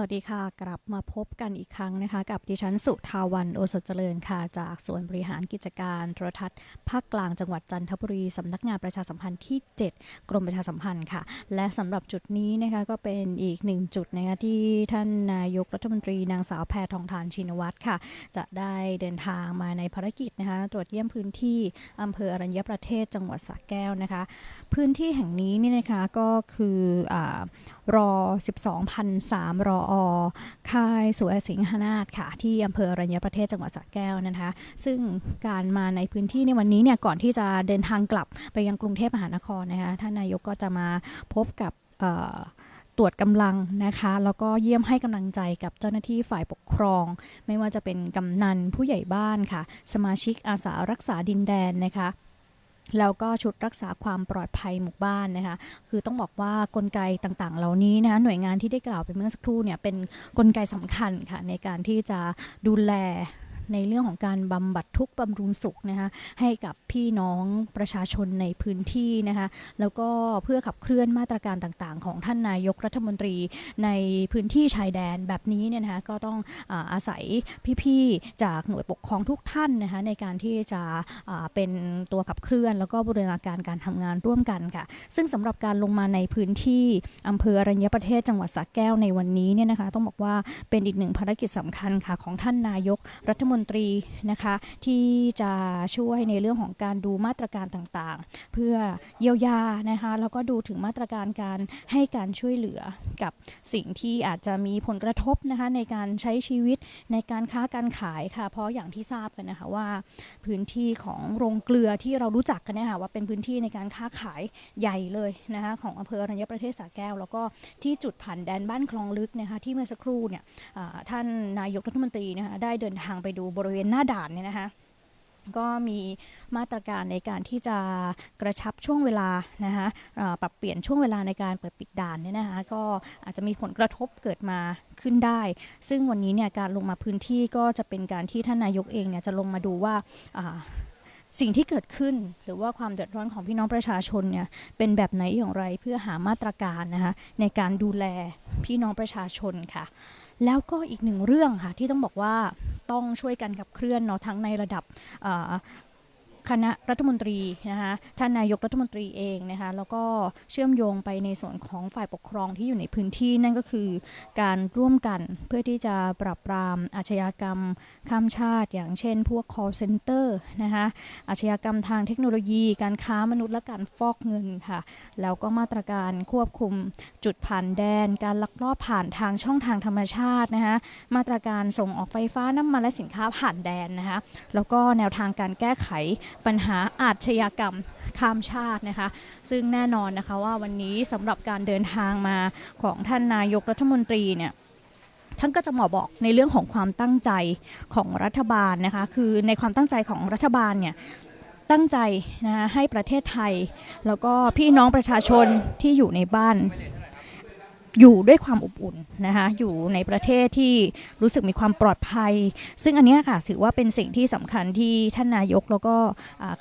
วัสดีค่ะ กลับมาพบกันอีกครั้งนะคะ กับดิฉันสุทาวันโอสถเจริญค่ะ จากส่วนบริหารกิจการโทรทัศน์ภาคกลางจังหวัดจันทบุรีสำนักงานประชาสัมพันธ์ที่ 7 กรมประชาสัมพันธ์ค่ะ และสำหรับจุดนี้นะคะก็เป็นอีกหนึ่งจุดนะคะที่ท่านนายกรัฐมนตรีนางสาวแพทองทานชินวัตรค่ะ จะได้เดินทางมาในภารกิจนะคะตรวจเยี่ยมพื้นที่อำเภออรัญญประเทศจังหวัดสระแก้วนะคะ พื้นที่แห่งนี้นี่นะคะก็คืออา รอ 12,003 รออค่ายสุรสิงหนาถค่ะ ที่อำเภออรัญญประเทศจังหวัดสระแก้วนะคะ ซึ่งการมาในพื้นที่ในวันนี้เนี่ยก่อนที่จะเดินทางกลับไปยังกรุงเทพมหานครนะคะท่านนายกก็จะมาพบกับตรวจกำลังนะคะ แล้วก็เยี่ยมให้กำลังใจกับเจ้าหน้าที่ฝ่ายปกครอง ไม่ว่าจะเป็นกำนันผู้ใหญ่บ้านค่ะ สมาชิกอาสารักษาดินแดนนะคะ แล้วก็ชุดรักษาความปลอดภัยหมู่บ้านนะคะคือต้องบอกว่ากลไกต่างๆ เหล่านี้นะคะหน่วยงานที่ได้กล่าวไปเมื่อสักครู่เนี่ยเป็นกลไกสำคัญค่ะในการที่จะดูแล ในเรื่องของการบำบัดทุกบำรุงสุขนะคะให้กับพี่น้องประชาชนในพื้นที่นะคะแล้วก็เพื่อขับเคลื่อนมาตรการต่างๆ ของท่านนายกรัฐมนตรีในพื้นที่ชายแดนแบบนี้เนี่ยนะคะก็ต้องอาอาศัยพี่ๆจากหน่วยปกครองทุกท่านนะคะในการที่จะเป็นตัวขับเคลื่อน แล้วก็บูรณาการการทำงานร่วมกันค่ะ ซึ่งสำหรับการลงมาในพื้นที่อำเภออรัญญประเทศจังหวัดสระแก้วในวันนี้เนี่ยนะคะต้องบอกว่าเป็นอีกหนึ่งภารกิจสำคัญค่ะของท่านนายกรัฐมนนตรีนะคะที่จะช่วยในเรื่องของการดูมาตรการต่างๆ เพื่อเยียวยานะคะแล้วก็ดูถึงมาตรการการให้การช่วยเหลือกับสิ่งที่อาจจะมีผลกระทบนะคะในการใช้ชีวิตในการค้าการขายค่ะ เพราะอย่างที่ทราบกันนะคะว่าพื้นที่ของโรงเกลือที่เรารู้จักกันเนี่ยค่ะว่าเป็นพื้นที่ในการค้าขายใหญ่เลยนะคะของอำเภออรัญญประเทศสระแก้ว แล้วก็ที่จุดผ่านแดนบ้านคลองลึกนะคะที่เมื่อสักครู่เนี่ยท่านนายกรัฐมนตรีนะคะได้เดินทางไปดูบริเวณหน้าด่านเนี่ยนะคะก็มีมาตรการในการที่จะกระชับช่วงเวลานะคะปรับเปลี่ยนช่วงเวลาในการเปิดปิดด่านเนี่ยนะคะก็อาจจะมีผลกระทบเกิดมาขึ้นได้ ซึ่งวันนี้เนี่ยการลงมาพื้นที่ก็จะเป็นการที่ท่านนายกเองเนี่ยจะลงมาดูว่าสิ่งที่เกิดขึ้นหรือว่าความเดือดร้อนของพี่น้องประชาชนเนี่ยเป็นแบบไหนอย่างไรเพื่อหามาตรการนะคะในการดูแลพี่น้องประชาชนค่ะ แล้วก็อีกหนึ่งเรื่องค่ะที่ต้องบอกว่าต้องช่วยกันขับเคลื่อนเนาะทั้งในระดับ คณะรัฐมนตรีนะคะท่านนายกรัฐมนตรีเองนะคะแล้วก็เชื่อมโยงไปในส่วนของฝ่ายปกครองที่อยู่ในพื้นที่นั่นก็คือ การร่วมกันเพื่อที่จะปราบปรามอาชญากรรมข้ามชาติ อย่างเช่น พวก call center นะคะอาชญากรรมทางเทคโนโลยี การค้ามนุษย์และการฟอกเงินค่ะแล้วก็มาตรการควบคุมจุดผ่านแดน การลักลอบผ่านทางช่องทางธรรมชาตินะคะมาตรการส่งออกไฟฟ้าน้ำมันและสินค้าผ่านแดนนะคะแล้วก็แนวทางการแก้ไขปัญหาอาชญากรรมข้ามชาตินะคะ ซึ่งแน่นอนนะคะว่าวันนี้สำหรับการเดินทางมาของท่านนายกรัฐมนตรีเนี่ยท่านก็จะหมอบอกในเรื่องของความตั้งใจของรัฐบาลนะคะ คือในความตั้งใจของรัฐบาลเนี่ยตั้งใจนะคะให้ประเทศไทย แล้วก็พี่น้องประชาชนที่อยู่ในบ้าน อยู่ด้วยความอบอุ่นนะคะอยู่ในประเทศที่รู้สึกมีความปลอดภัย ซึ่งอันนี้ค่ะถือว่าเป็นสิ่งที่สำคัญที่ท่านนายกแล้วก็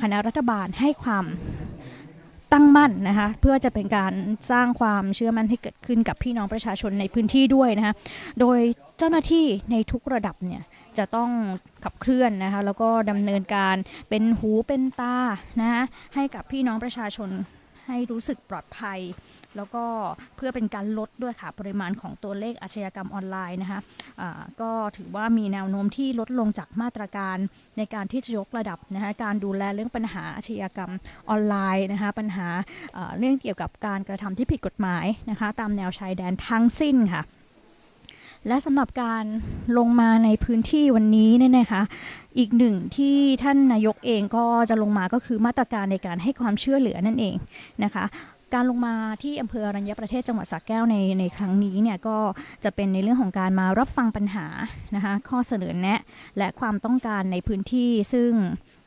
คณะรัฐบาลให้ความตั้งมั่นนะคะเพื่อจะเป็นการสร้างความเชื่อมั่นให้เกิดขึ้นกับพี่น้องประชาชนในพื้นที่ด้วยนะคะโดยเจ้าหน้าที่ในทุกระดับเนี่ยจะต้องขับเคลื่อนนะคะแล้วก็ดำเนินการเป็นหูเป็นตานะคะให้กับพี่น้องประชาชน ให้รู้สึกปลอดภัย แล้วก็เพื่อเป็นการลดด้วยค่ะปริมาณของตัวเลขอาชญากรรมออนไลน์นะคะะก็ถือว่ามีแนวโน้มที่ลดลงจากมาตรการในการที่จะยกระดับนะคะการดูแลเรื่องปัญหาอาชญากรรมออนไลน์นะคะปัญหาเอ่อเรื่องเกี่ยวกับการกระทำที่ผิดกฎหมายนะคะตามแนวชายแดนทั้งสิ้นค่ะ และสำหรับการลงมาในพื้นที่วันนี้เนี่ยนะคะอีกหนึ่งที่ท่านนายกเองก็จะลงมาก็คือมาตรการในการให้ความช่วยเหลือนั่นเองนะคะ การลงมาที่อำเภออรัญญประเทศจังหวัดสระแก้วในในครั้งนี้เนี่ยก็จะเป็นในเรื่องของการมารับฟังปัญหานะคะข้อเสนอแนะ และความต้องการในพื้นที่ซึ่ง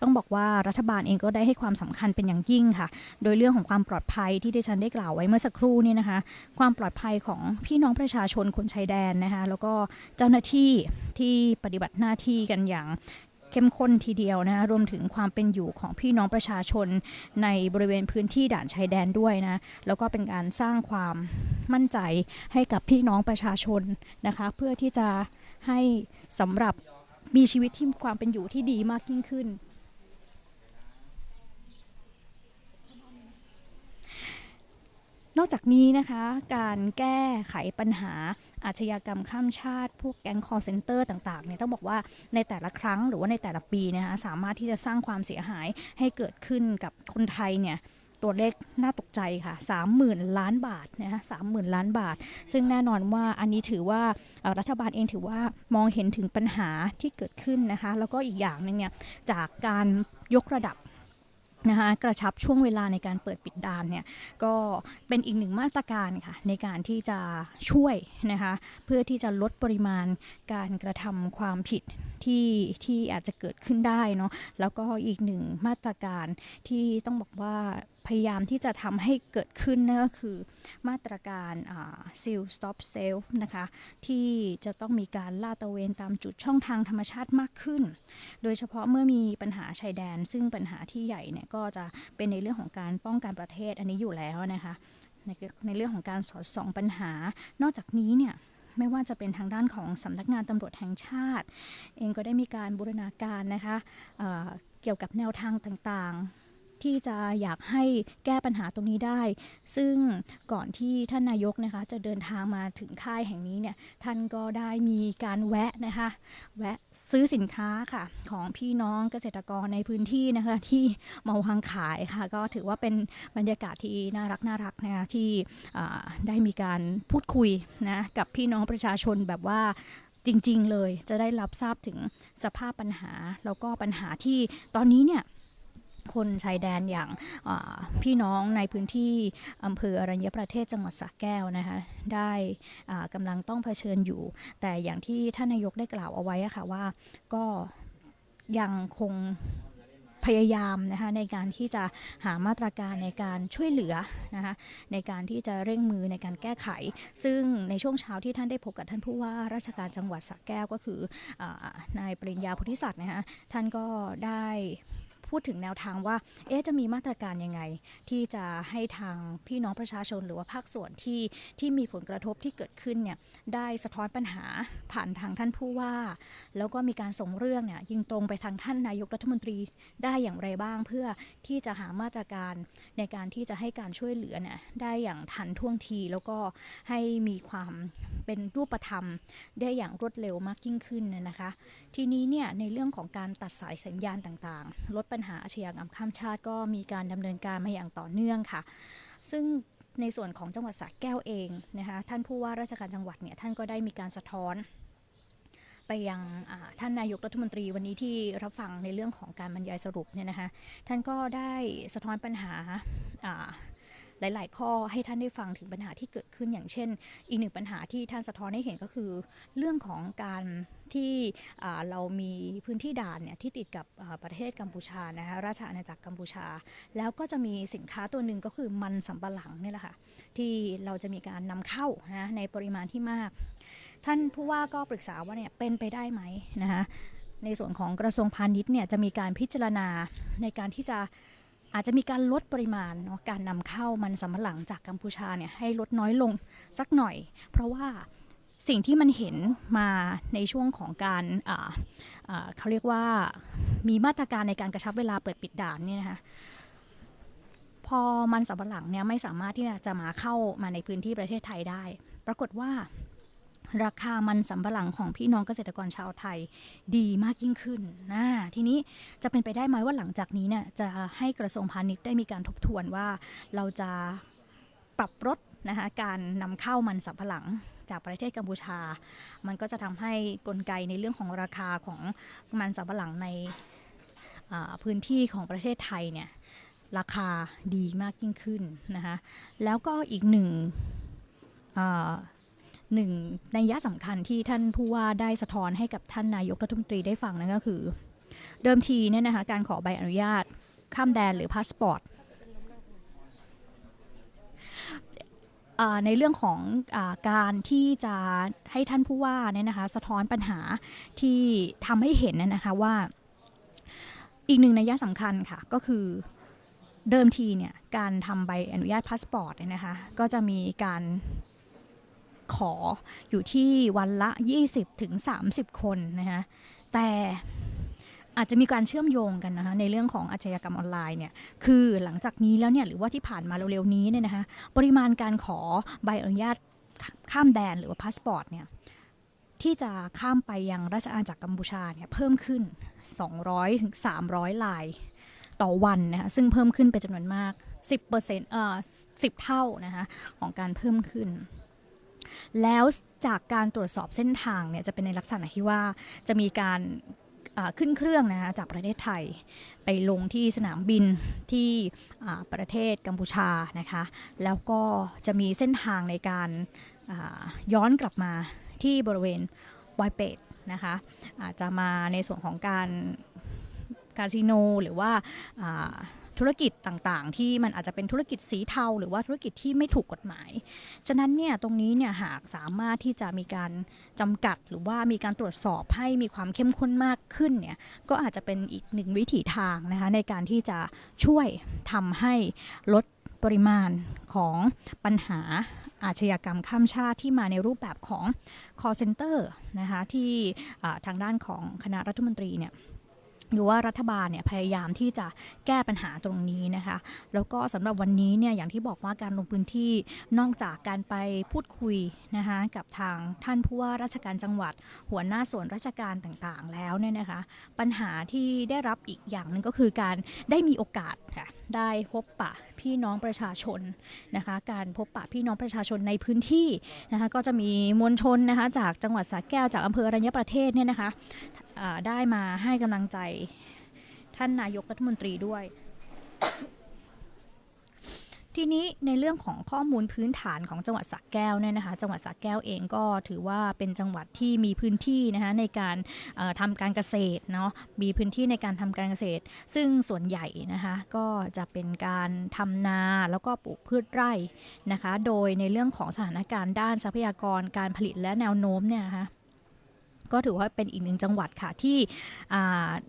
ต้องบอกว่ารัฐบาลเองก็ได้ให้ความสำคัญเป็นอย่างยิ่งค่ะ โดยเรื่องของความปลอดภัยที่ดิฉันได้กล่าวไว้เมื่อสักครู่นี่นะคะ ความปลอดภัยของพี่น้องประชาชนคนชายแดนนะคะแล้วก็เจ้าหน้าที่ที่ปฏิบัติหน้าที่กันอย่าง เข้มข้นทีเดียวนะรวมถึงความเป็นอยู่ของพี่น้องประชาชนในบริเวณพื้นที่ด่านชายแดนด้วยนะแล้วก็เป็นการสร้างความมั่นใจให้กับพี่น้องประชาชนนะคะเพื่อที่จะให้สำหรับมีชีวิตที่ความเป็นอยู่ที่ดีมากยิ่งขึ้น นอกจากนี้นะคะ การแก้ไขปัญหาอาชญากรรมข้ามชาติ พวกแก๊งคอร์เซนเตอร์ต่างๆเนี่ยต้องบอกว่าในแต่ละครั้งหรือว่าในแต่ละปีนะคะสามารถที่จะสร้างความเสียหายให้เกิดขึ้นกับคนไทยเนี่ยตัวเลขน่าตกใจค่ะ 30,000 ล้านบาทนะคะ30,000ล้านบาท ซึ่งแน่นอนว่าอันนี้ถือว่ารัฐบาลเองถือว่ามองเห็นถึงปัญหาที่เกิดขึ้นนะคะ แล้วก็อีกอย่างหนึ่งเนี่ยจากการยกระดับ นะคะกระชับช่วงเวลาในการเปิดปิดด่านเนี่ยก็เป็นอีกหนึ่งมาตรการค่ะในการที่จะช่วยนะคะเพื่อที่จะลดปริมาณการกระทำความผิดที่ที่อาจจะเกิดขึ้นได้เนาะแล้วก็อีกหนึ่งมาตรการที่ต้องบอกว่าพยายามที่จะทำให้เกิดขึ้นนั่นก็คือมาตรการซิลสต็อปเซลนะคะที่จะต้องมีการลาดตระเวนตามจุดช่องทางธรรมชาติมากขึ้น โดยเฉพาะเมื่อมีปัญหาชายแดน ซึ่งปัญหาที่ใหญ่เนี่ยก็จะเป็นในเรื่องของการป้องกันประเทศอันนี้อยู่แล้วนะคะในในเรื่องของการสอดส่องปัญหา นอกจากนี้เนี่ยไม่ว่าจะเป็นทางด้านของสำนักงานตำรวจแห่งชาติ เองก็ได้มีการบูรณาการนะคะเเกี่ยวกับแนวทางต่าง ที่จะอยากให้แก้ปัญหาตรงนี้ได้ ซึ่งก่อนที่ท่านนายกนะคะจะเดินทางมาถึงค่ายแห่งนี้เนี่ยท่านก็ได้มีการแวะนะคะแวะซื้อสินค้าค่ะของพี่น้องเกษตรกรในพื้นที่นะคะที่มาวางขายค่ะก็ถือว่าเป็นบรรยากาศที่น่ารักน่ารักนะคะที่ได้มีการพูดคุยนะกับพี่น้องประชาชนแบบว่าจริง ๆ เลยจะได้รับทราบถึงสภาพปัญหา แล้วก็ปัญหาที่ตอนนี้เนี่ย คนชายแดนอย่างาพี่น้องในพื้นที่อำเภออรัญญประเทศจังหวัดสระแก้วนะคะได้กำลังต้องเผชิญอยู่ แต่อย่างที่ท่านนายกได้กล่าวเอาไว้ะค่ะว่าก็ยังคงพยายามนะคะในการที่จะหามาตรการในการช่วยเหลือนะคะในการที่จะเร่งมือในการแก้ไข ซึ่งในช่วงเช้าที่ท่านได้พบกับท่านผู้ว่าราชการจังหวัดสระแก้วก็คืออนายปริญญาพุทธิศักดิ์นะคะท่านก็ได้ พูดถึงแนวทางว่า เอ๊ะจะมีมาตรการยังไง ที่จะให้ทางพี่น้องประชาชนหรือว่าภาคส่วนที่ที่มีผลกระทบที่เกิดขึ้นเนี่ยได้สะท้อนปัญหาผ่านทางท่านผู้ว่า แล้วก็มีการส่งเรื่องเนี่ยยิงตรงไปทางท่านนายกรัฐมนตรีได้อย่างไรบ้าง เพื่อที่จะหามาตรการในการที่จะให้การช่วยเหลือเนี่ยได้อย่างทันท่วงที แล้วก็ให้มีความเป็นรูปธรรม ได้อย่างรวดเร็วมากยิ่งขึ้นนะนะคะ ทีนี้เนี่ยในเรื่องของการตัดสายสัญญาณต่างๆ ลดปัญหาอาชญากรรมข้ามชาติ ก็มีการดำเนินการมาอย่างต่อเนื่องค่ะ ซึ่งในส่วนของจังหวัดสระแก้วเองนะคะท่านผู้ว่าราชการจังหวัดเนี่ยท่านก็ได้มีการสะท้อน ไปยังท่านนายกรัฐมนตรีวันนี้ที่รับฟังในเรื่องของการบรรยายสรุปเนี่ยนะคะท่านก็ได้สะท้อนปัญหาา หลาย ๆ ข้อให้ท่านได้ฟังถึงปัญหาที่เกิดขึ้นอย่างเช่น อีกหนึ่งปัญหาที่ท่านสะท้อนให้เห็นก็คือ เรื่องของการที่เรามีพื้นที่ด่านเนี่ยที่ติดกับประเทศกัมพูชานะคะราชอาณาจักรกัมพูชา แล้วก็จะมีสินค้าตัวหนึ่งก็คือมันสำปะหลังเนี่ยแหละค่ะที่เราจะมีการนำเข้านะในปริมาณที่มาก ท่านผู้ว่าก็ปรึกษาว่าเนี่ยเป็นไปได้ไหมนะคะในส่วนของกระทรวงพาณิชย์เนี่ยจะมีการพิจารณาในการที่จะ อาจจะมีการลดปริมาณเนาะการนำเข้ามันสำปะหลังจากกัมพูชาเนี่ยให้ลดน้อยลงสักหน่อย เพราะว่าสิ่งที่มันเห็นมาในช่วงของการเขาเรียกว่ามีมาตรการในการกระชับเวลาเปิดปิดด่านเนี่ยนะคะพอมันสำปะหลังเนี่ยไม่สามารถที่จะมาเข้ามาในพื้นที่ประเทศไทยได้ ปรากฏว่า ราคามันสำปะหลังของพี่น้องเกษตรกรชาวไทยดีมากยิ่งขึ้นนะทีนี้จะเป็นไปได้ไหมว่าหลังจากนี้เนี่ยจะให้กระทรวงพาณิชย์ได้มีการทบทวนว่าเราจะปรับลดนะคะการนำเข้ามันสำปะหลังจากประเทศกัมพูชา มันก็จะทำให้กลไกในเรื่องของราคาของมันสำปะหลังในพื้นที่ของประเทศไทยเนี่ยราคาดีมากยิ่งขึ้นนะคะแล้วก็อีกหนึ่ง หนึ่งในยะสำคัญที่ท่านผู้ว่าได้สะท้อนให้กับท่านนายกรัฐมนตรีได้ฟังนั่นก็คือ เดิมทีเนี่ยนะคะการขอใบอนุญาตข้ามแดนหรือพาสปอร์ตในเรื่องของอการที่จะให้ท่านผู้ว่าเนี่ยนะคะสะท้อนปัญหาที่ทำให้เห็นเนยนะคะว่า อีกหนึ่งนัยสำคัญค่ะก็คือเดิมทีเนี่ยการทำใบอนุญาตพาสปอร์ตเนี่ยนะคะก็จะมีการ ขออยู่ที่วันละ 20ถึง30 คนนะคะแต่อาจจะมีการเชื่อมโยงกันนะคะในเรื่องของอาชญากรรมออนไลน์เนี่ยคือหลังจากนี้แล้วเนี่ยหรือว่าที่ผ่านมาเร็วๆนี้เนี่ยนะคะปริมาณการขอใบอนุญาตข้ามแดนหรือว่าพาสปอร์ตเนี่ยที่จะข้ามไปยังราชอาณาจักรกัมพูชาเนี่ยเพิ่มขึ้น 200ถึง300 ลายต่อวันนะคะซึ่งเพิ่มขึ้นเป็นจำนวนมาก 10%เอ่อ10 เท่านะคะของการเพิ่มขึ้น แล้วจากการตรวจสอบเส้นทางเนี่ยจะเป็นในลักษณะที่ว่าจะมีการขึ้นเครื่องนะคะจากประเทศไทยไปลงที่สนามบินที่ประเทศกัมพูชานะคะ แล้วก็จะมีเส้นทางในการาย้อนกลับมาที่บริเวณไวเปดนะคะอาจจะมาในส่วนของการคาสิโนหรือว่าอ่า ธุรกิจต่างๆ ที่มันอาจจะเป็นธุรกิจสีเทา หรือว่าธุรกิจที่ไม่ถูกกฎหมาย ฉะนั้นเนี่ยตรงนี้เนี่ยหากสามารถที่จะมีการจำกัดหรือว่ามีการตรวจสอบให้มีความเข้มข้นมากขึ้นเนี่ยก็อาจจะเป็นอีกหนึ่งวิถีทางนะคะในการที่จะช่วยทำให้ลดปริมาณของปัญหาอาชญากรรมข้ามชาติที่มาในรูปแบบของ call center นะคะที่ทางด้านของคณะรัฐมนตรีเนี่ย หรือว่ารัฐบาลเนี่ยพยายามที่จะแก้ปัญหาตรงนี้นะคะ แล้วก็สำหรับวันนี้เนี่ยอย่างที่บอกว่าการลงพื้นที่นอกจากการไปพูดคุยนะคะกับทางท่านผู้ว่าราชการจังหวัด หัวหน้าส่วนราชการต่างๆ แล้วเนี่ยนะคะ ปัญหาที่ได้รับอีกอย่างหนึ่งก็คือการได้มีโอกาสค่ะได้พบปะ พี่น้องประชาชนนะคะการพบปะพี่น้องประชาชนในพื้นที่นะคะก็จะมีมวลชนนะคะจากจังหวัดสระแก้วจากอำเภออรัญญประเทศเนี่ยนะคะได้มาให้กำลังใจท่านนายกรัฐมนตรีด้วย ทีนี้ในเรื่องของข้อมูลพื้นฐานของจังหวัดสระแก้วเนี่ยนะคะจังหวัดสระแก้วเองก็ถือว่าเป็นจังหวัดที่มีพื้นที่นะคะในการเอ่อทำการเกษตรเนาะมีพื้นที่ในการทำการเกษตร ซึ่งส่วนใหญ่นะคะก็จะเป็นการทำนาแล้วก็ปลูกพืชไร่นะคะ โดยในเรื่องของสถานการณ์ด้านทรัพยากรการผลิตและแนวโน้มเนี่ยนะคะ ก็ถือว่าเป็นอีกหนึ่งจังหวัดค่ะที่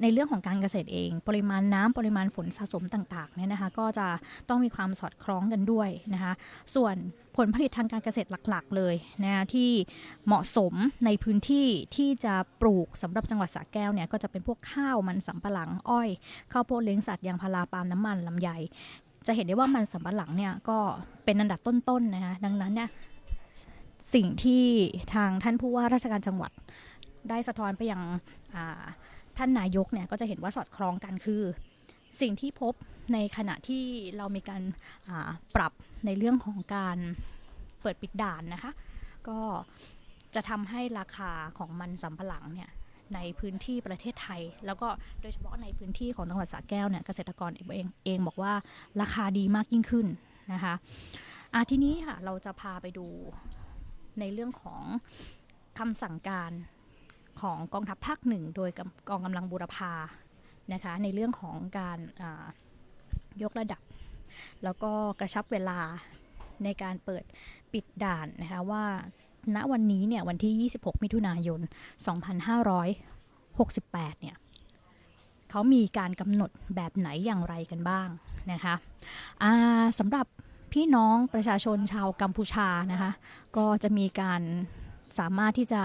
ในเรื่องของการเกษตรเอง ปริมาณน้ำปริมาณฝนสะสมต่างๆเนี่ยนะคะก็จะต้องมีความสอดคล้องกันด้วยนะคะส่วนผลผลิตทางการเกษตรหลักๆ เลยนะคะที่เหมาะสมในพื้นที่ที่จะปลูกสำหรับจังหวัดสระแก้วเนี่ยก็จะเป็นพวกข้าวมันสำปะหลังอ้อยข้าวโพดเลี้ยงสัตว์ยางพาราปาล์มน้ำมันลำไยจะเห็นได้ว่ามันสำปะหลังเนี่ยก็เป็นอันดับต้นๆนะคะดังนั้นเนี่ยสิ่งที่ทางท่านผู้ว่าราชการจังหวัด ได้สะท้อนไปยังอ่าท่านนายกเนี่ยก็จะเห็นว่าสอดคล้องกันคือ สิ่งที่พบในขณะที่เรามีการปรับในเรื่องของการเปิดปิดด่านนะคะ ก็จะทำให้ราคาของมันสำปะหลังเนี่ยในพื้นที่ประเทศไทย แล้วก็โดยเฉพาะในพื้นที่ของจังหวัดสระแก้วเนี่ยเกษตรกรเองเองบอกว่าราคาดีมากยิ่งขึ้นนะคะอะทีนี้ค่ะเราจะพาไปดูในเรื่องของคำสั่งการ ของกองทัพภาคหนึ่งโดยกองกำลังบูรพานะคะในเรื่องของการยกระดับ แล้วก็กระชับเวลาในการเปิดปิดด่านนะคะว่าณวันนี้เนี่ยวันที่ 26 มิถุนายน 2568 เนี่ยเขามีการกำหนดแบบไหนอย่างไรกันบ้างนะคะาสำหรับพี่น้องประชาชนชาวกัมพูชานะคะก็จะมีการ สามารถที่จะ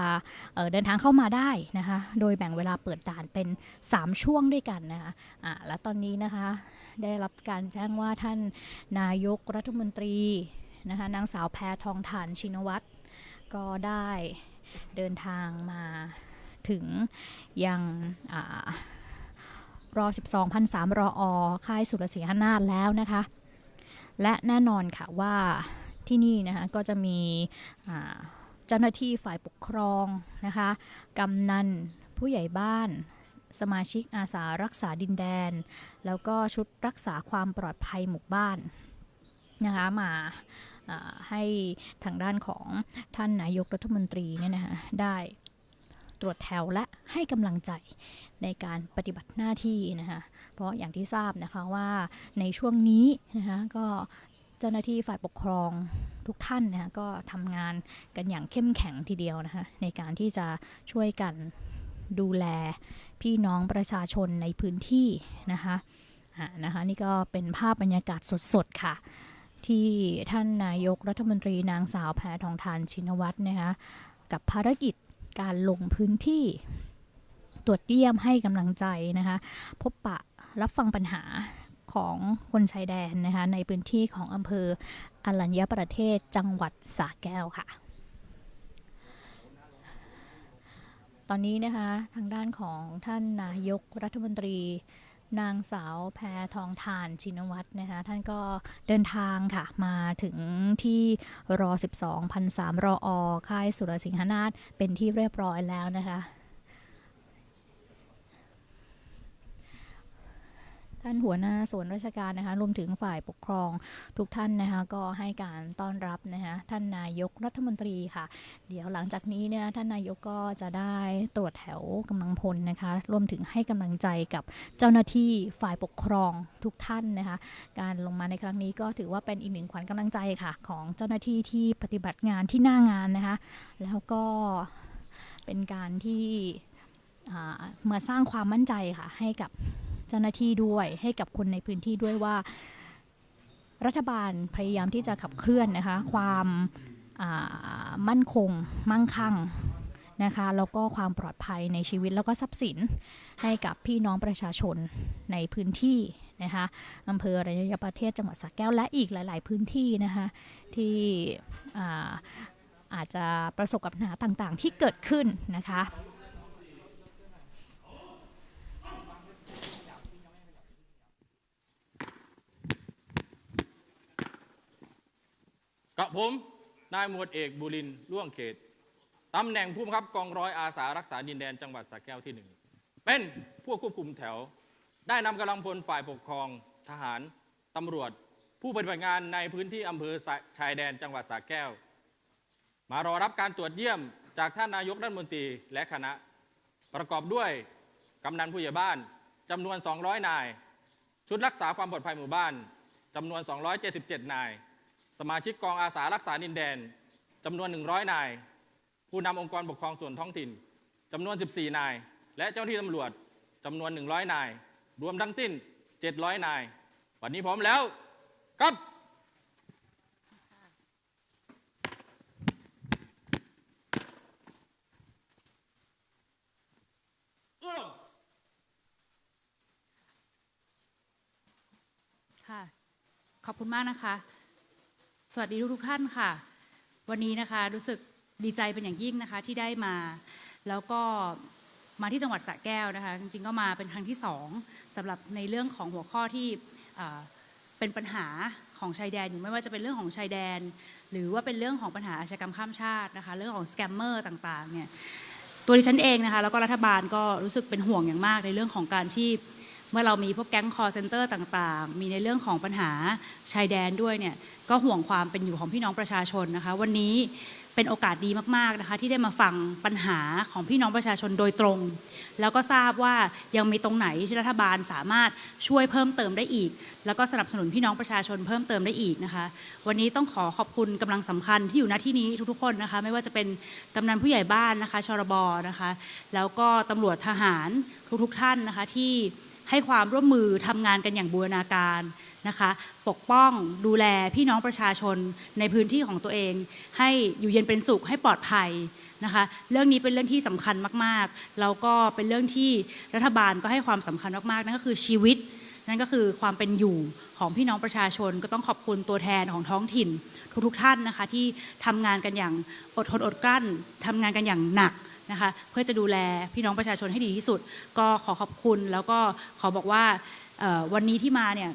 เเดินทางเข้ามาได้นะคะ โดยแบ่งเวลาเปิดด่านเป็น 3 ช่วงด้วยกันนะคะอ่าและตอนนี้นะคะได้รับการแจ้งว่าท่านนายกรัฐมนตรีนะคะนางสาวแพทองทานชินวัตรก็ได้เดินทางมาถึงยังอรอ 12พันสามรออค่ายสุรศรีหนาถแล้วนะคะ และแน่นอนค่ะว่าที่นี่นะคะก็จะมีอ่า เจ้าหน้าที่ฝ่ายปกครองนะคะกำนันผู้ใหญ่บ้าน สมาชิกอาสารักษาดินแดน แล้วก็ชุดรักษาความปลอดภัยหมู่บ้านนะคะมาอ่าให้ทางด้านของท่านนายกรัฐมนตรีเนี่ยนะคะได้ตรวจแถวและให้กำลังใจในการปฏิบัติหน้าที่นะคะเพราะอย่างที่ทราบนะคะว่าในช่วงนี้นะคะก็ เจ้าหน้าที่ฝ่ายปกครองทุกท่านนะคะก็ทำงานกันอย่างเข้มแข็งทีเดียวนะคะในการที่จะช่วยกันดูแลพี่น้องประชาชนในพื้นที่นะคะอ่านะคะนี่ก็เป็นภาพบรรยากาศสดๆค่ะ ที่ท่านนายกรัฐมนตรีนางสาวแพทองทานชินวัตรนะคะกับภารกิจการลงพื้นที่ ตรวจเยี่ยมให้กำลังใจนะคะพบปะรับฟังปัญหา ของคนชายแดนนะคะในพื้นที่ของอำเภออรัญญประเทศจังหวัดสระแก้วค่ะ ตอนนี้นะคะทางด้านของท่านนายกรัฐมนตรีนางสาวแพทองทานชินวัตรนะคะท่านก็เดินทางค่ะมาถึงที่รอ 12พันสามรออค่ายสุรสิงหนาถเป็นที่เรียบร้อยแล้วนะคะ ท่านหัวหน้าส่วนราชการนะคะรวมถึงฝ่ายปกครองทุกท่านนะคะก็ให้การต้อนรับนะคะท่านนายกรัฐมนตรีค่ะ เดี๋ยวหลังจากนี้เนี่ยท่านนายกก็จะได้ตรวจแถวกำลังพลนะคะรวมถึงให้กำลังใจกับเจ้าหน้าที่ฝ่ายปกครองทุกท่านนะคะการลงมาในครั้งนี้ก็ถือว่าเป็นอีกหนึ่งขวัญกำลังใจค่ะ ของเจ้าหน้าที่ที่ปฏิบัติงานที่หน้างานนะคะแล้วก็เป็นการที่มาสร้างความมั่นใจค่ะให้กับ เจ้าหน้าที่ด้วย ให้กับคนในพื้นที่ด้วยว่า รัฐบาลพยายามที่จะขับเคลื่อนนะคะ ความมั่นคง มั่งคั่งนะคะแล้วก็ความปลอดภัยในชีวิตแล้วก็ทรัพย์สินให้กับพี่น้องประชาชนในพื้นที่นะคะอำเภอรัญญประเทศจังหวัดสระแก้วและอีกหลาย ๆ พื้นที่นะคะที่อ่าอาจจะประสบกับปัญหาต่าง ๆ ที่เกิดขึ้นนะคะ กับผมนายหมวดเอกบุรินล่วงเขตตำแหน่งผู้บังคับกองร้อยอาสารักษาดินแดนจังหวัดสระแก้วที่หนึ่งเป็นผู้ควบคุมแถว ได้นำกำลังพลฝ่ายปกครองทหารตำรวจ ผู้ปฏิบัติงานในพื้นที่อำเภอชายแดนจังหวัดสระแก้ว มารอรับการตรวจเยี่ยมจากท่านนายกรัฐมนตรีและคณะ ประกอบด้วยกำนันผู้ใหญ่บ้านจำนวน 200 นาย ชุดรักษาความปลอดภัยหมู่บ้านจำนวน 277 นาย สมาชิกกองอาสารักษาดินแดนจำนวน 100 นาย ผู้นำองค์กรปกครองส่วนท้องถิ่นจำนวน 14 นาย และเจ้าหน้าที่ตำรวจจำนวน 100 นาย รวมทั้งสิ้น 700 นาย วันนี้พร้อมแล้วครับค่ะ ขอบคุณมากนะคะ สวัสดีทุกทุกท่านค่ะ วันนี้นะคะรู้สึกดีใจเป็นอย่างยิ่งนะคะที่ได้มา แล้วก็มาที่จังหวัดสระแก้วนะคะ จริงๆก็มาเป็นครั้งที่สองสำหรับในเรื่องของหัวข้อที่เป็นปัญหาของชายแดนอยู่ไม่ว่าจะเป็นเรื่องของชายแดน หรือว่าเป็นเรื่องของปัญหาอาชญากรรมข้ามชาตินะคะ เรื่องของสแกมเมอร์ต่างๆเนี่ยตัวดิฉันเองนะคะแล้วก็รัฐบาลก็รู้สึกเป็นห่วงอย่างมากในเรื่องของการที่เมื่อเรามีพวกแก๊งคอร์เซนเตอร์ต่างๆ มีในเรื่องของปัญหาชายแดนด้วยเนี่ย ก็ห่วงความเป็นอยู่ของพี่น้องประชาชนนะคะ วันนี้เป็นโอกาสดีมากๆนะคะ ที่ได้มาฟังปัญหาของพี่น้องประชาชนโดยตรง แล้วก็ทราบว่ายังมีตรงไหนที่รัฐบาลสามารถช่วยเพิ่มเติมได้อีก แล้วก็สนับสนุนพี่น้องประชาชนเพิ่มเติมได้อีกนะคะ วันนี้ต้องขอขอบคุณกำลังสำคัญที่อยู่ณที่นี้ทุกๆคนนะคะ ไม่ว่าจะเป็นกำนันผู้ใหญ่บ้านนะคะชรบนะคะ แล้วก็ตำรวจทหารทุกๆท่านนะคะที่ให้ความร่วมมือทำงานกันอย่างบูรณาการ นะคะปกป้องดูแลพี่น้องประชาชนในพื้นที่ของตัวเอง ให้อยู่เย็นเป็นสุขให้ปลอดภัยนะคะเรื่องนี้เป็นเรื่องที่สำคัญมากๆแล้วก็เป็นเรื่องที่รัฐบาลก็ให้ความสำคัญมากๆนั่นก็คือชีวิตนั่นก็คือความเป็นอยู่ของพี่น้องประชาชนก็ต้องขอบคุณตัวแทนของท้องถิ่น ทุกๆท่านนะคะที่ทำงานกันอย่างอดทนอดกลั้นทำงานกันอย่างหนักนะคะเพื่อจะดูแลพี่น้องประชาชนให้ดีที่สุด ก็ขอขอบคุณแล้วก็ขอบอกว่าวันนี้ที่มาเนี่ย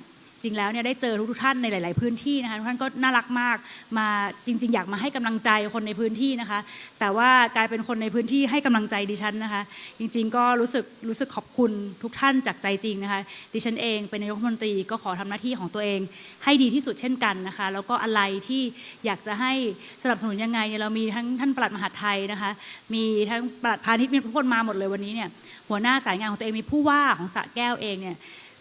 ริงแล้วเนี่ยได้เจอทุกท่านในหลาย ๆ พื้นที่นะคะทุกท่านก็น่ารักมากมาจริง ๆ อยากมาให้กำลังใจคนในพื้นที่นะคะ แต่ว่ากลายเป็นคนในพื้นที่ให้กำลังใจดิฉันนะคะ จริง ๆ ก็รู้สึกรู้สึกขอบคุณทุกท่านจากใจจริงนะคะ ดิฉันเองเป็นนายกรัฐมนตรีก็ขอทำหน้าที่ของตัวเอง ให้ดีที่สุดเช่นกันนะคะ แล้วก็อะไรที่อยากจะให้สนับสนุนยังไงเนี่ยเรามีทั้งท่านปลัดมหาไทยนะคะ มีทั้งปลัดพาณิชย์มีทุกคนมาหมดเลยวันนี้เนี่ยหัวหน้าสายงานของตัวเองมีผู้ว่าของสระแก้วเองเนี่ย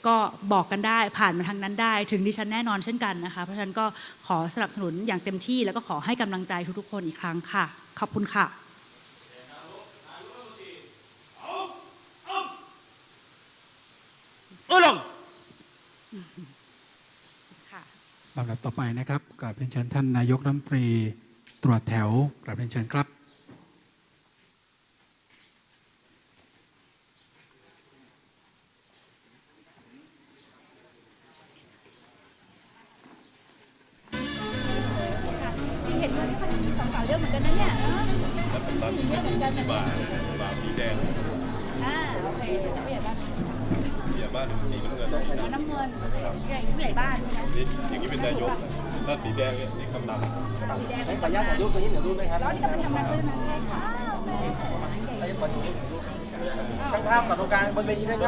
ก็บอกกันได้ผ่านมาทางนั้นได้ ถึงดิฉันแน่นอนเช่นกันนะคะ เพราะฉะนั้นก็ขอสนับสนุนอย่างเต็มที่ แล้วก็ขอให้กำลังใจทุกๆคนอีกครั้งค่ะ ขอบคุณค่ะตัวลงค่ะลำดับต่อไปนะครับกราบเรียนเชิญท่านนายกรัฐมนตรีตรวจแถวกราบเรียนเชิญครับ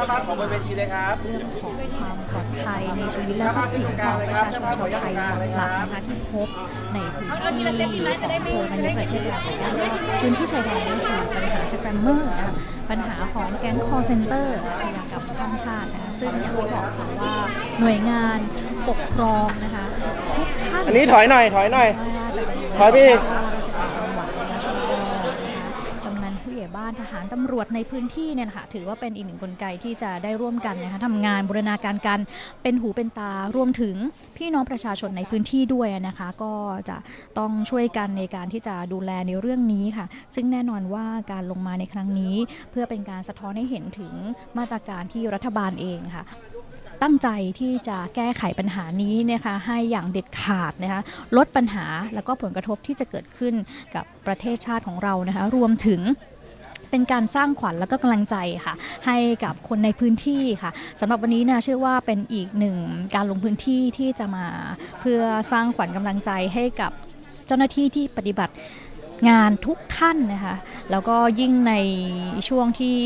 นเวทีเลยครับภาพของบนเวทีเลยครับ เรื่องของความปลอดภัยในชีวิตและทรัพย์สินของประชาชนชาวไทยหลักๆนะคะที่พบในพื้นที่ของอำเภอในประเทศจังหวัดสระแก้วพื้นที่ชายแดนนี่คือปัญหาสแกรมเมอร์นะคะปัญหาของแก๊งคอร์เซนเตอร์อาชญากรรมข้ามชาตินะคะซึ่งอย่างที่บอกค่ะว่าหน่วยงานปกครองนะคะทุกท่านอันนี้ถอยหน่อยถอยหน่อย ถอยไหานทหารตำรวจในพื้นที่เนี่ยนะคะถือว่าเป็นอีกหนึ่งกลไกที่จะได้ร่วมกันนะคะทำงานบูรณาการกันเป็นหูเป็นตารวมถึงพี่น้องประชาชนในพื้นที่ด้วยนะคะ ก็จะต้องช่วยกันในการที่จะดูแลในเรื่องนี้ค่ะ ซึ่งแน่นอนว่าการลงมาในครั้งนี้ เพื่อเป็นการสะท้อนให้เห็นถึงมาตรการที่รัฐบาลเองค่ะตั้งใจที่จะแก้ไขปัญหานี้นะคะให้อย่างเด็ดขาดนะคะลดปัญหาแล้วก็ผลกระทบที่จะเกิดขึ้นกับประเทศชาติของเรานะคะรวมถึง เป็นการสร้างขวัญแล้วก็กำลังใจค่ะ ให้กับคนในพื้นที่ค่ะสำหรับวันนี้นะเชื่อว่าเป็นอีกหนึ่งการลงพื้นที่ที่จะมา เพื่อสร้างขวัญกำลังใจให้กับเจ้าหน้าที่ที่ปฏิบัติ งานทุกท่านนะคะ แล้วก็ยิ่งในช่วงที่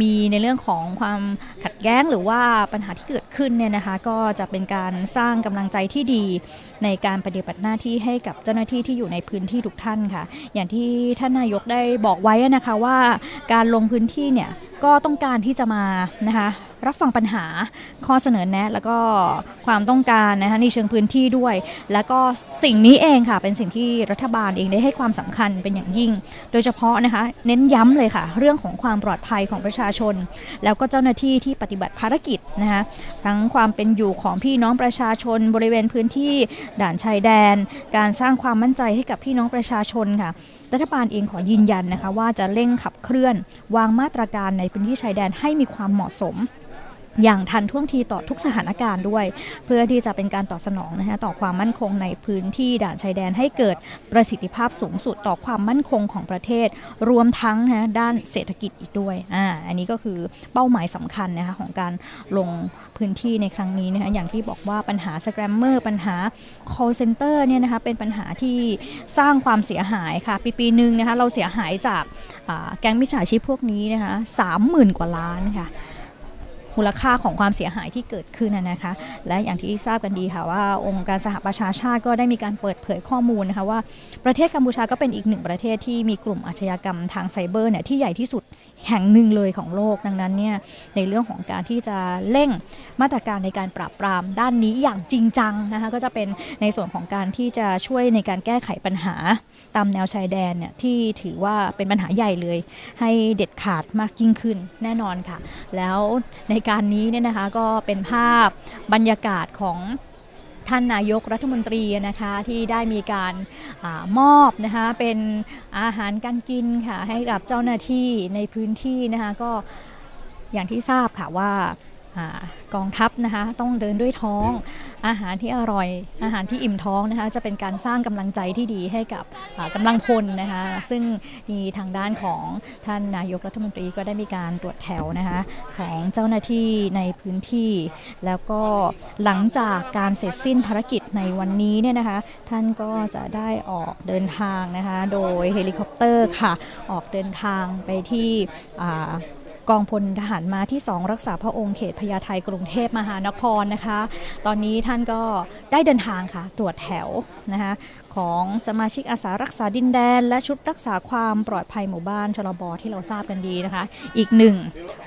มีในเรื่องของความขัดแย้งหรือว่าปัญหาที่เกิดขึ้นเนี่ยนะคะ ก็จะเป็นการสร้างกำลังใจที่ดีในการปฏิบัติหน้าที่ให้กับเจ้าหน้าที่ที่อยู่ในพื้นที่ทุกท่านค่ะ อย่างที่ท่านนายกได้บอกไว้นะคะว่าการลงพื้นที่เนี่ยก็ต้องการที่จะมานะคะรับฟังปัญหาข้อเสนอแนะ แล้วก็ความต้องการนะคะในเชิงพื้นที่ด้วย แล้วก็สิ่งนี้เองค่ะเป็นสิ่งที่รัฐบาลเองได้ให้ความสำคัญเป็นอย่างยิ่ง โดยเฉพาะนะคะเน้นย้ำเลยค่ะ เรื่องของความปลอดภัยของประชาชน แล้วก็เจ้าหน้าที่ที่ปฏิบัติภารกิจนะคะทั้งความเป็นอยู่ของพี่น้องประชาชน บริเวณพื้นที่ด่านชายแดน การสร้างความมั่นใจให้กับพี่น้องประชาชนค่ะรัฐบาลเองขอยืนยันนะคะว่าจะเร่งขับเคลื่อน วางมาตรการในพื้นที่ชายแดนให้มีความเหมาะสม อย่างทันท่วงทีต่อทุกสถานการณ์ด้วย เพื่อที่จะเป็นการตอบสนองนะคะต่อความมั่นคงในพื้นที่ด่านชายแดนให้เกิดประสิทธิภาพสูงสุดต่อความมั่นคงของประเทศ รวมทั้งนะด้านเศรษฐกิจอีกด้วยอ่าอันนี้ก็คือเป้าหมายสำคัญนะคะของการลงพื้นที่ในครั้งนี้นะคะอย่างที่บอกว่าปัญหาสแกรมเมอร์ปัญหา call center เนี่ยนะคะเป็นปัญหาที่สร้างความเสียหายค่ะ ปีปีหนึ่งนะคะเราเสียหายจากแก๊งมิจฉาชีพพวกนี้นะคะสามหมื่นกว่าล้านค่ะ มูลค่าของความเสียหายที่เกิดขึ้นนะคะ และอย่างที่ทราบกันดีค่ะว่า องค์การสหประชาชาติก็ได้มีการเปิดเผยข้อมูลนะคะว่าประเทศกัมพูชาก็เป็นอีกหนึ่งประเทศที่มีกลุ่มอาชญากรรมทางไซเบอร์เนี่ยที่ใหญ่ที่สุด แห่งหนึ่งเลยของโลกดังนั้นเนี่ยในเรื่องของการที่จะเร่งมาตรการในการปราบปรามด้านนี้อย่างจริงจังนะคะก็จะเป็นในส่วนของการที่จะช่วยในการแก้ไขปัญหาตามแนวชายแดนเนี่ยที่ถือว่าเป็นปัญหาใหญ่เลย ให้เด็ดขาดมากยิ่งขึ้นแน่นอนค่ะ แล้วในการนี้เนี่ยนะคะก็เป็นภาพบรรยากาศของ ท่านนายกรัฐมนตรีนะคะที่ได้มีการอามอบนะคะเป็นอาหารการกินค่ะให้กับเจ้าหน้าที่ในพื้นที่นะคะก็อย่างที่ทราบค่ะว่าอา กองทัพนะคะต้องเดินด้วยท้องอาหารที่อร่อย อาหารที่อิ่มท้องนะคะจะเป็นการสร้างกำลังใจที่ดีให้กับอ่ากำลังพลนะคะซึ่งมีทางด้านของท่านนายกรัฐมนตรีก็ได้มีการตรวจแถวนะคะของเจ้าหน้าที่ในพื้นที่ แล้วก็หลังจากการเสร็จสิ้นภารกิจในวันนี้เนี่ยนะคะท่านก็จะได้ออกเดินทางนะคะโดยเฮลิคอปเตอร์ค่ะออกเดินทางไปที่อ่า กองพลทหารมาที่ 2 รักษาพระองค์เขตพญาไทกรุงเทพมหานครนะคะ ตอนนี้ท่านก็ได้เดินทางค่ะ ตรวจแถวนะคะของสมาชิกอาสารักษาดินแดน และชุดรักษาความปลอดภัยหมู่บ้านชลบที่เราทราบกันดีนะคะ อีกหนึ่ง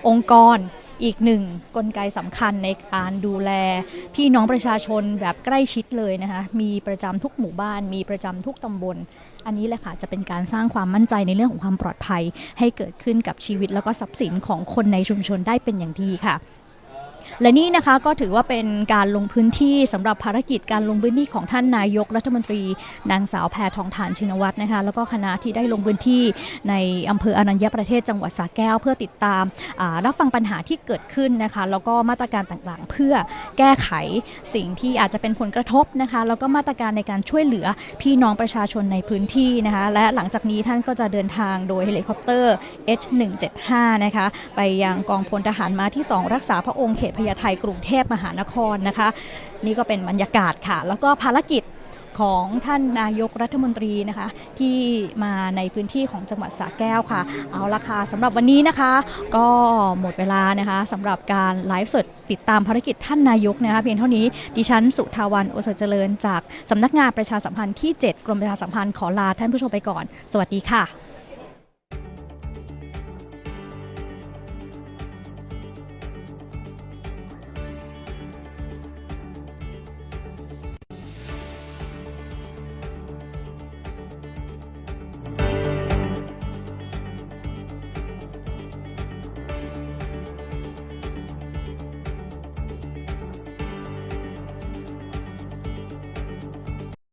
องค์กรอีกหนึ่งกลไกสำคัญในการดูแล พี่น้องประชาชนแบบใกล้ชิดเลยนะคะ มีประจำทุกหมู่บ้าน มีประจำทุกตำบล อันนี้แหละค่ะจะเป็นการสร้างความมั่นใจในเรื่องของความปลอดภัย ให้เกิดขึ้นกับชีวิตแล้วก็ทรัพย์สินของคนในชุมชนได้เป็นอย่างดีค่ะ และนี่นะคะก็ถือว่าเป็นการลงพื้นที่สำหรับภารกิจการลงพื้นที่ของท่านนายกรัฐมนตรี นางสาวแพทองทานชินวัตรนะคะแล้วก็คณะที่ได้ลงพื้นที่ในอำเภออรัญญประเทศจังหวัดสระแก้ว เพื่อติดตามรับฟังปัญหาที่เกิดขึ้นนะคะแล้วก็มาตรการต่างๆ เพื่อแก้ไขสิ่งที่อาจจะเป็นผลกระทบนะคะแล้วก็มาตรการในการช่วยเหลือพี่น้องประชาชนในพื้นที่นะคะและหลังจากนี้ท่านก็จะเดินทางโดยเฮลิคอปเตอร์ H175 นะคะไปยังกองพลทหารม้าที่ 2 รักษาพระองค์เขตพญาไทกรุงเทพมหานครนะคะ นี่ก็เป็นบรรยากาศค่ะ แล้วก็ภารกิจของท่านนายกรัฐมนตรีนะคะ ที่มาในพื้นที่ของจังหวัดสระแก้วค่ะ เอาละค่ะสำหรับวันนี้นะคะ ก็หมดเวลานะคะสำหรับการไลฟ์สดติดตามภารกิจท่านนายกนะคะเพียงเท่านี้ดิฉันสุทาวันโอสถเจริญจากสำนักงานประชาสัมพันธ์ที่ 7 กรมประชาสัมพันธ์ขอลาท่านผู้ชมไปก่อน สวัสดีค่ะ